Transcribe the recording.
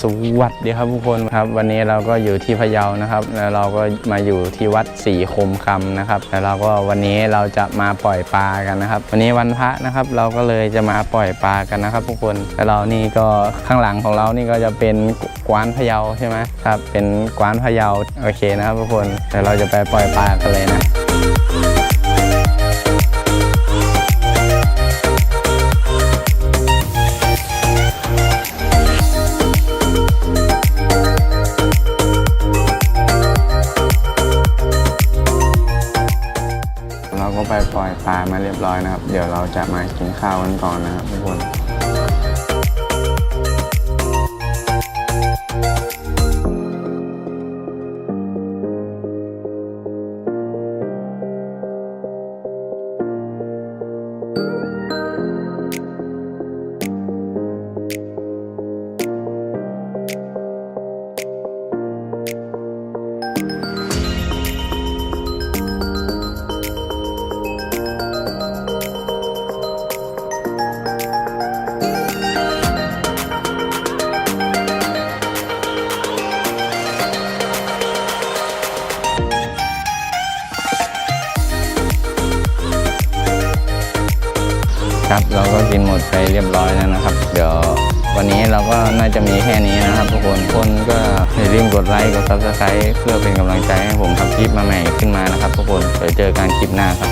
สวัสดีครับทุกคนครับ วันนี้เราก็อยู่ที่พะเยานะครับ แล้วเราก็มาอยู่ที่วัดศรีคมคำนะครับ แล้วเราก็วันนี้เราจะมาปล่อยปลากันนะครับ วันนี้วันพระนะครับ เราก็เลยจะมาปล่อยปลากันนะครับ ทุกคนแล้วเรานี่ก็ข้างหลังของเรานี่ก็จะเป็นกวานพะเยาใช่ไหมครับ เป็นกวานพะเยาโอเคนะครับทุกคนเดี๋ยวเราจะไปปล่อยปลากันเลยนะ เราก็ไปปล่อยปลามาเรียบร้อยนะครับ เดี๋ยวเราจะมากินข้าวกันก่อนนะครับทุกคน ครับ เราก็กินหมดไปเรียบร้อยแล้วนะครับ เดี๋ยววันนี้เราก็น่าจะมีแค่นี้นะครับทุกคนคนก็อย่าลืมกดไลค์กดซับสไครต์เพื่อเป็นกำลังใจให้ผมทำคลิปมาใหม่ขึ้นมานะครับทุกคนเดี๋ยวเจอกันคลิปหน้าครับ